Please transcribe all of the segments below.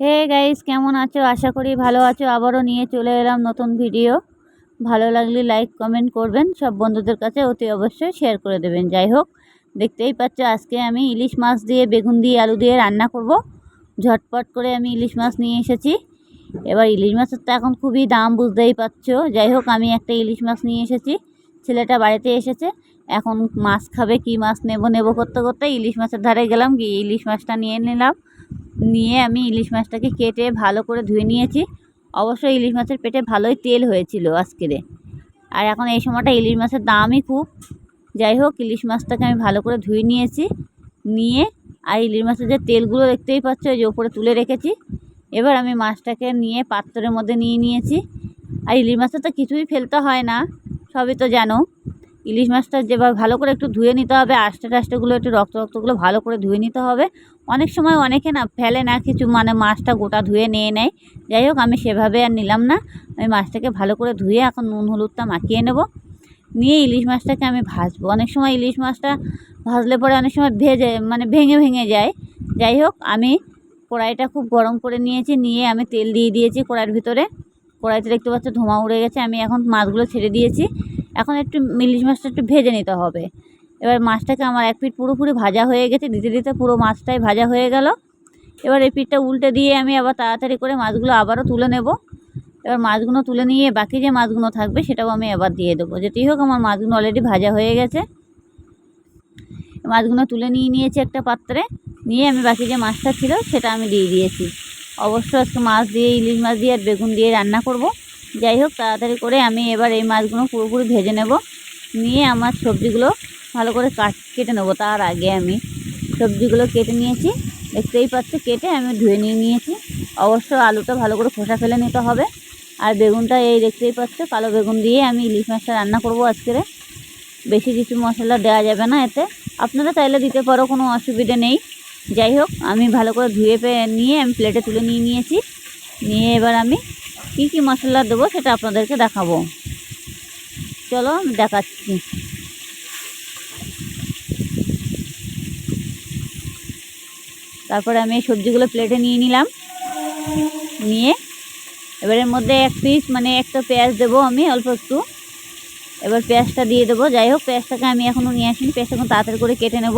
Hey guys কেমন আছো? আশা করি ভালো আছো। আবারও নিয়ে চলে এলাম নতুন ভিডিও ভালো লাগলে লাইক কমেন্ট করবেন। সব বন্ধুদের কাছে অতি অবশ্যই শেয়ার করে দেবেন। যাই হোক, দেখতেই পাচ্ছ আজকে আমি ইলিশ মাছ দিয়ে, বেগুন দিয়ে, আলু দিয়ে রান্না করব। ঝটপট করে আমি ইলিশ মাছ নিয়ে এসেছি। এবার ইলিশ মাছের তো এখন খুবই দাম, বুঝতেই পারছ। যাই হোক, আমি একটা ইলিশ মাছ নিয়ে এসেছি। ছেলেটা বাড়িতে এসেছে। এখন মাছ খাবে, কি মাছ নেব নেব করতে করতে ইলিশ মাছের ধারে গেলাম, গিয়ে ইলিশ মাছটা নিয়ে নিলাম। নিয়ে আমি ইলিশ মাছটাকে কেটে ভালো করে ধুয়ে নিয়েছি। অবশ্যই ইলিশ মাছের পেটে ভালোই তেল হয়েছিল আজকেরে আর এখন এই সময়টা ইলিশ মাছের দামই খুব। যাই হোক, ইলিশ মাছটাকে আমি ভালো করে ধুয়ে নিয়েছি, নিয়ে আর ইলিশ মাছের যে তেলগুলো দেখতেই পাচ্ছ ওই যে ওপরে তুলে রেখেছি। এবার আমি মাছটাকে নিয়ে পাত্রের মধ্যে নিয়ে নিয়েছি। আর ইলিশ মাছটা তো কিছুই ফেলতে হয় না, সবই তো জানো। ইলিশ মাছটা যেভাবে ভালো করে একটু ধুয়ে নিতে হবে আষ্টে টাষ্টেগুলো একটু রক্ত রক্তগুলো ভালো করে ধুয়ে নিতে হবে। অনেক সময় অনেকে না ফেলে না, কিছু মানে মাছটা গোটা ধুয়ে নিয়ে নেয়। যাই হোক, আমি সেভাবে আর নিলাম না। আমি মাছটাকে ভালো করে ধুয়ে এখন নুন, হলুদটা মাখিয়ে নেব। নিয়ে ইলিশ মাছটাকে আমি ভাজবো। অনেক সময় ইলিশ মাছটা ভাজলে পরে অনেক সময় ভেজে মানে ভেঙে ভেঙে যায়। যাই হোক, আমি কড়াইটা খুব গরম করে নিয়েছি। নিয়ে আমি তেল দিয়ে দিয়েছি কড়াইয়ের ভিতরে। কড়াইতে দেখতে পাচ্ছ ধোঁয়া উড়ে গেছে। আমি এখন মাছগুলো ছেড়ে দিয়েছি। এখন একটু ইলিশ মাছটা একটু ভেজে নিতে হবে। এবার মাছটাকে আমার এক পিঠ পুরোপুরি ভাজা হয়ে গেছে, দিতে দিতে পুরো মাছটাই ভাজা হয়ে গেল। এবার এই পিঠটা উল্টে দিয়ে আমি আবার তাড়াতাড়ি করে মাছগুলো আবারও তুলে নেব। এবার মাছগুলো তুলে নিয়ে বাকি যে মাছগুলো থাকবে সেটাও আমি আবার দিয়ে দেবো। যেতেই হোক, আমার মাছগুলো অলরেডি ভাজা হয়ে গেছে। মাছগুলো তুলে নিয়ে নিয়েছি একটা পাত্রে, নিয়ে আমি বাকি যে মাছটা ছিল সেটা আমি দিয়ে দিয়েছি। অবশ্য আজকে মাছ দিয়ে, ইলিশ মাছ দিয়ে আর বেগুন দিয়ে রান্না করব। যাই হোক, তাড়াতাড়ি করে আমি এবার এই মাছগুলো পুরোপুরি ভেজে নেব। নিয়ে আমার সবজিগুলো ভালো করে কাট, কেটে নেব। তার আগে আমি সবজিগুলো কেটে নিয়েছি। দেখতেই পাচ্ছি, কেটে আমি ধুয়ে নিয়ে নিয়েছি। অবশ্য আলুটা ভালো করে খোসা ফেলে নিতে হবে। আর বেগুনটা এই দেখতেই পাচ্ছ, কালো বেগুন দিয়ে আমি ইলিশ মাছটা রান্না করব আজকেরে বেশি কিছু মশলা দেওয়া যাবে না এতে। আপনারা চাইলে দিতে পারো, কোনো অসুবিধে নেই। যাই হোক, আমি ভালো করে ধুয়ে পেয়ে নিয়ে আমি প্লেটে তুলে নিয়ে নিয়েছি। নিয়ে এবার আমি কী কী মশলা দেবো সেটা আপনাদেরকে দেখাবো। চলো আমি দেখাচ্ছি। তারপরে আমি সবজিগুলো প্লেটে নিয়ে নিলাম। নিয়ে এবার এর মধ্যে এক পিস মানে একটা পেঁয়াজ দেবো আমি অল্প একটু। এবার পেঁয়াজটা দিয়ে দেবো। যাই হোক, পেঁয়াজটাকে আমি এখনও নিয়ে আসিনি। পেঁয়াজটা এখন তাড়াতাড়ি করে কেটে নেব।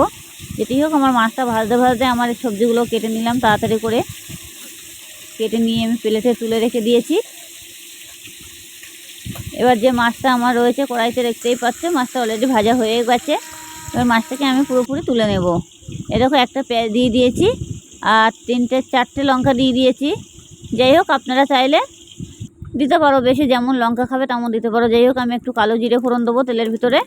যেটি হোক, আমার মাছটা ভাজতে ভাজতে আমার সবজিগুলো কেটে নিলাম তাড়াতাড়ি করে। কেটে নিয়ে আমি প্লেটে তুলে রেখে দিয়েছি। এবার যে মাছটা আমার রয়েছে, কড়াইতে দেখতেই পাচ্ছে, মাছটা অলরেডি ভাজা হয়ে গেছে। এবার মাছটাকে আমি পুরোপুরি তুলে নেব। এরকম একটা পেঁয়াজ দিয়ে দিয়েছি আর তিনটে, চারটে লঙ্কা দিয়ে দিয়েছি। যাই হোক, আপনারা চাইলে দিতে পারো। বেশি যেমন লঙ্কা খাবে, তেমন দিতে পারো। যাই হোক, আমি একটু কালো জিরে ফোড়ন দেবো তেলের ভিতরে।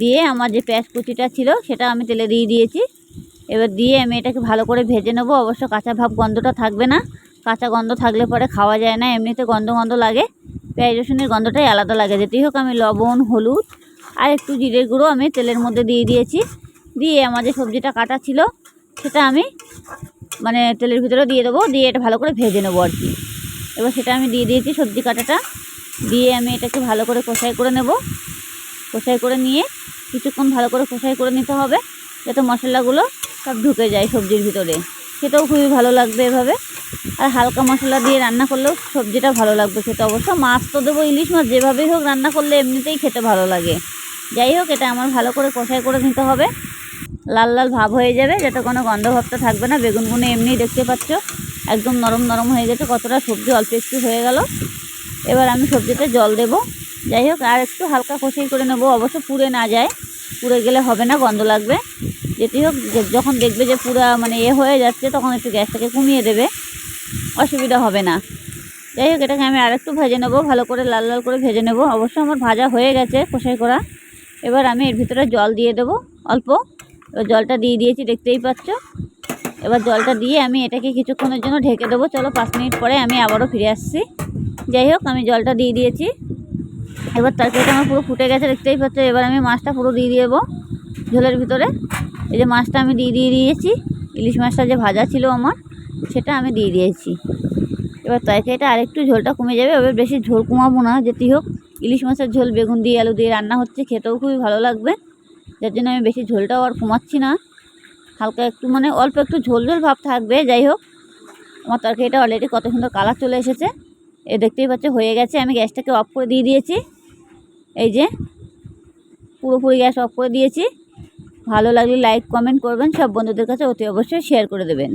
দিয়ে আমার যে পেঁয়াজ কুচিটা ছিল, সেটা আমি তেলে দিয়ে দিয়েছি। এবার দিয়ে আমি এটাকে ভালো করে ভেজে নেব। অবশ্য কাঁচা ভাব গন্ধটা থাকবে না। কাঁচা গন্ধ থাকলে পরে খাওয়া যায় না। এমনিতে গন্ধ গন্ধ লাগে। পেঁয়াজ রসুনের গন্ধটাই আলাদা লাগে। যেতেই হোক, আমি লবণ, হলুদ আর একটু জিরের গুঁড়ো আমি তেলের মধ্যে দিয়ে দিয়েছি। দিয়ে আমার যে সবজিটা কাটা ছিল, সেটা আমি মানে তেলের ভিতরে দিয়ে দেবো, দিয়ে এটা ভালো করে ভেজে নেব আর কি। এবার সেটা আমি দিয়ে দিয়েছি সবজি কাটাটা। দিয়ে আমি এটাকে ভালো করে কষাই করে নেব। কষাই করে নিয়ে কিছুক্ষণ ভালো করে কষাই করে নিতে হবে, যাতে মশলাগুলো সব ঢুকে যায় সবজির ভিতরে। খেতেও খুবই ভালো লাগবে এভাবে। আর হালকা মশলা দিয়ে রান্না করলেও সবজিটা ভালো লাগবে খেতে অবশ্য। মাছ তো দেবো, ইলিশ মাছ যেভাবেই হোক রান্না করলে এমনিতেই খেতে ভালো লাগে। যাই হোক, এটা আমার ভালো করে কষাই করে নিতে হবে। লাল লাল ভাব হয়ে যাবে, যাতে কোনো গন্ধ ভাবটা থাকবে না। বেগুনগুলো এমনি দেখতে পাচ্ছ, একদম নরম নরম হয়ে গেছে, কতটা সবজি, অল্প একটু হয়ে গেল। এবার আমি সবজিতে জল দেব। যাই হোক, আর একটু হালকা কষাই করে নেব। অবশ্য পুড়ে না যায়, পুড়ে গেলে হবে না, গন্ধ লাগবে। যেটি হোক যখন দেখবে যে পুরা মানে এ হয়ে যাচ্ছে, তখন একটু গ্যাসটাকে কমিয়ে দেবে। অসুবিধা হবে না। যাই হোক, এটাকে আমি আরেকটু ভেজে নেব। ভালো করে লাল লাল করে ভেজে নেব। অবশ্য আমার ভাজা হয়ে গেছে কষাই করা। এবার আমি এর ভিতরে জল দিয়ে দেবো, অল্প। এবার জলটা দিয়ে দিয়েছি, দেখতেই পাচ্ছ? এবার জলটা দিয়ে আমি এটাকে কিছুক্ষণের জন্য ঢেকে দেবো। চলো পাঁচ মিনিট পরে আমি আবারও ফিরে আসছি। যাই হোক, আমি জলটা দিয়ে দিয়েছি। এবার তরকারিটা আমার পুরো ফুটে গেছে, দেখতেই পাচ্ছ? এবার আমি মাছটা পুরো দিয়ে দেবো ঝোলের ভিতরে। এই যে মাছটা আমি দিয়ে দিয়ে দিয়েছি, ইলিশ মাছটা যে ভাজা ছিল আমার, সেটা আমি দিয়ে দিয়েছি। এবার তরকারিটা আরেকটু ঝোলটা কমে যাবে, এবার বেশি ঝোল কমাবো না। যেটি হোক, ইলিশ মাছের ঝোল, বেগুন দিয়ে, আলু দিয়ে রান্না হচ্ছে, খেতেও খুবই ভালো লাগবে। যার জন্য আমি বেশি ঝোলটাও আর কমাচ্ছি না। হালকা একটু মানে অল্প একটু ঝোল ঝোল ভাব থাকবে, যাই হোক। আমার তরকারিটা অলরেডি কত সুন্দর কালার চলে এসেছে। এ দেখতেই পাচ্ছে, হয়ে গেছে। আমি গ্যাসটাকে অফ করে দিয়ে দিয়েছি। এই যে, পুরোপুরি গ্যাস অফ করে দিয়েছি। ভালো লাগলে লাইক কমেন্ট করবেন। সব বন্ধুদের কাছে অতি অবশ্যই শেয়ার করে দেবেন।